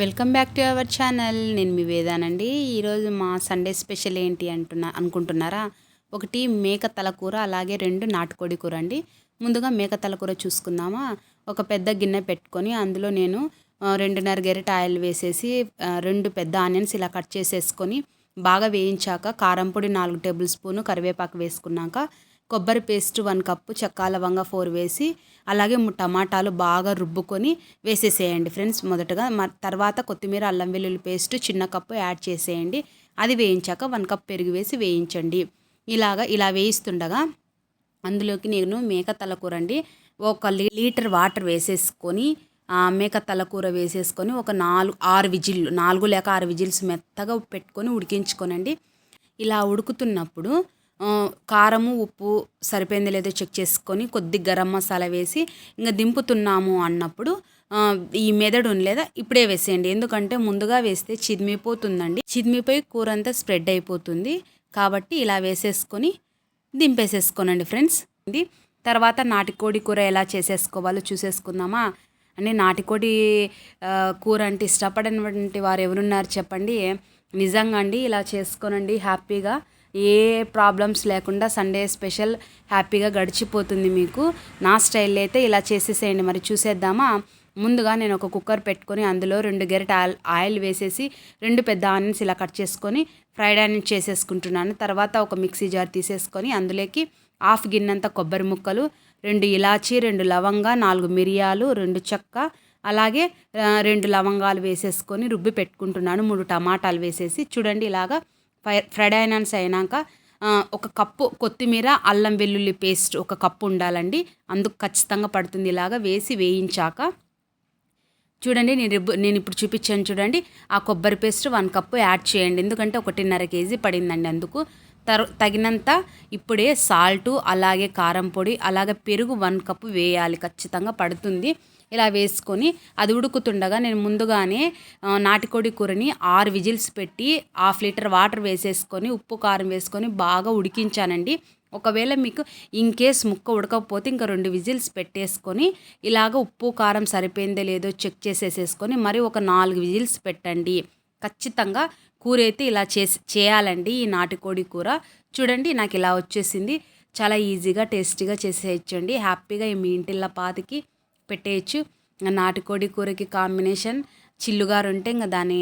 Welcome back to our channel. నేను మీ వేదానండి. ఈరోజు మా సండే స్పెషల్ ఏంటి అంటున్నా అనుకుంటున్నారా? ఒకటి మేక తలకూర అలాగే రెండు నాటుకోడి కూర అండి. ముందుగా మేక తలకూర చూసుకుందామా? ఒక పెద్ద గిన్నె పెట్టుకొని అందులో నేను రెండున్నర గెరెట్ ఆయిల్ వేసేసి రెండు పెద్ద ఆనియన్స్ ఇలా కట్ చేసేసుకొని బాగా వేయించాక కారం పొడి నాలుగు టేబుల్ స్పూను కరివేపాకు వేసుకున్నాక కొబ్బరి పేస్ట్ వన్ కప్పు చెక్క లవంగా ఫోర్ వేసి అలాగే టమాటాలు బాగా రుబ్బుకొని వేసేసేయండి ఫ్రెండ్స్. మొదటగా మ- తర్వాత కొత్తిమీర అల్లం వెల్లుల్లి పేస్ట్ చిన్న కప్పు యాడ్ చేసేయండి. అది వేయించాక వన్ కప్ పెరుగు వేసి వేయించండి. ఇలాగా ఇలా వేయిస్తుండగా అందులోకి నేను మేక తలకూర అండి ఒక లీటర్ వాటర్ వేసేసుకొని మేక తలకూర వేసేసుకొని ఒక నాలుగు ఆరు విజిల్లు నాలుగు లేక ఆరు విజిల్స్ మెత్తగా పెట్టుకొని ఉడికించుకోనండి. ఇలా ఉడుకుతున్నప్పుడు కారము ఉప్పు సరిపోయిందో లేదో చెక్ చేసుకొని కొద్ది గరం మసాలా వేసి ఇంకా దింపుతున్నాము అన్నప్పుడు ఈ మెదడు లేదా ఇప్పుడే వేసేయండి. ఎందుకంటే ముందుగా వేస్తే చిదిమిపోతుందండి. చిదిమిపోయి కూర అంతా స్ప్రెడ్ అయిపోతుంది. కాబట్టి ఇలా వేసేసుకొని దింపేసేసుకోనండి ఫ్రెండ్స్. ఇది తర్వాత నాటుకోడి కూర ఎలా చేసేసుకోవాలో చూసేసుకుందామా? అంటే నాటుకోడి కూర అంటే ఇష్టపడినటువంటి వారు ఎవరున్నారు చెప్పండి? నిజంగా అండి ఇలా చేసుకోనండి హ్యాపీగా. ఏ ప్రాబ్లమ్స్ లేకుండా సండే స్పెషల్ హ్యాపీగా గడిచిపోతుంది మీకు. నా స్టైల్లో అయితే ఇలా చేసేసేయండి. మరి చూసేద్దామా? ముందుగా నేను ఒక కుక్కర్ పెట్టుకొని అందులో రెండు గెరెట్ ఆయిల్ ఆయిల్ వేసేసి రెండు పెద్ద ఆనియన్స్ ఇలా కట్ చేసుకొని ఫ్రైడ్ ఆనియన్స్ చేసేసుకుంటున్నాను. తర్వాత ఒక మిక్సీ జార్ తీసేసుకొని అందులోకి హాఫ్ గిన్నెంత కొబ్బరి ముక్కలు రెండు ఇలాచి రెండు లవంగా నాలుగు మిరియాలు రెండు చెక్క అలాగే రెండు లవంగాలు వేసేసుకొని రుబ్బి పెట్టుకుంటున్నాను. మూడు టమాటాలు వేసేసి చూడండి ఇలాగా ఫ్రై ఫ్రైడ్ ఆనియన్స్ అయినాక ఒక కప్పు కొత్తిమీర అల్లం వెల్లుల్లి పేస్ట్ ఒక కప్పు ఉండాలండి. అందుకు ఖచ్చితంగా పడుతుంది ఇలాగా వేసి వేయించాక. చూడండి నేను రిబ్బు నేను ఇప్పుడు చూపించాను చూడండి. ఆ కొబ్బరి పేస్ట్ వన్ కప్పు యాడ్ చేయండి. ఎందుకంటే ఒకటిన్నర కేజీ పడిందండి అందుకు. తరు తగినంత ఇప్పుడే సాల్టు అలాగే కారం పొడి అలాగే పెరుగు వన్ కప్పు వేయాలి. ఖచ్చితంగా పడుతుంది. ఇలా వేసుకొని అది ఉడుకుతుండగా నేను ముందుగానే నాటికోడి నాటుకోడి కూరని ఆరు విజిల్స్ పెట్టి హాఫ్ లీటర్ వాటర్ వేసేసుకొని ఉప్పు కారం వేసుకొని బాగా ఉడికించానండి. ఒకవేళ మీకు ఇన్ కేస్ ముక్క ఉడకపోతే ఇంకా రెండు విజిల్స్ పెట్టేసుకొని ఇలాగ ఉప్పు కారం సరిపోయిందో లేదో చెక్ చేసేసేసుకొని మరి ఒక నాలుగు విజిల్స్ పెట్టండి. ఖచ్చితంగా కూర అయితే ఇలా చేసి చేయాలండి ఈ నాటుకోడి కూర. చూడండి నాకు ఇలా వచ్చేసింది. చాలా ఈజీగా టేస్టీగా చేసేయచ్చండి. హ్యాపీగా ఈ మీ ఇంటిల్ల పాతికి పెట్టేయచ్చు. నాటుకోడి కూరకి కాంబినేషన్ చిల్లుగారు ఉంటే ఇంకా దాని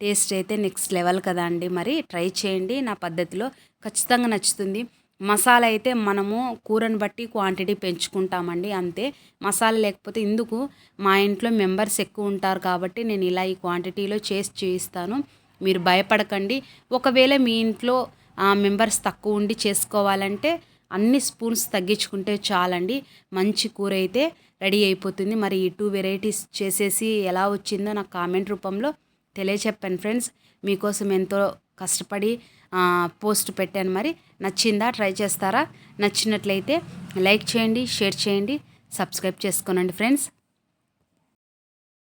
టేస్ట్ అయితే నెక్స్ట్ లెవెల్ కదా అండి. మరి ట్రై చేయండి. నా పద్ధతిలో ఖచ్చితంగా నచ్చుతుంది. మసాలా అయితే మనము కూరని బట్టి క్వాంటిటీ పెంచుకుంటామండి అంతే. మసాలా లేకపోతే ఇందుకు మా ఇంట్లో మెంబర్స్ ఎక్కువ ఉంటారు కాబట్టి నేను ఇలా ఈ క్వాంటిటీలో చేసి చేయిస్తాను మీరు భయపడకండి. ఒకవేళ మీ ఇంట్లో మెంబర్స్ తక్కువ ఉండి చేసుకోవాలంటే అన్ని స్పూన్స్ తగ్గించుకుంటే చాలండి. మంచి కూర అయితే రెడీ అయిపోతుంది. మరి ఈ టూ వెరైటీస్ చేసేసి ఎలా వచ్చిందో నాకు కామెంట్ రూపంలో తెలియచెప్పాను ఫ్రెండ్స్. మీకోసం ఎంతో కష్టపడి పోస్ట్ పెట్టాను మరి. నచ్చిందా? ట్రై చేస్తారా? నచ్చినట్లయితే లైక్ చేయండి షేర్ చేయండి సబ్స్క్రైబ్ చేసుకోనండి ఫ్రెండ్స్.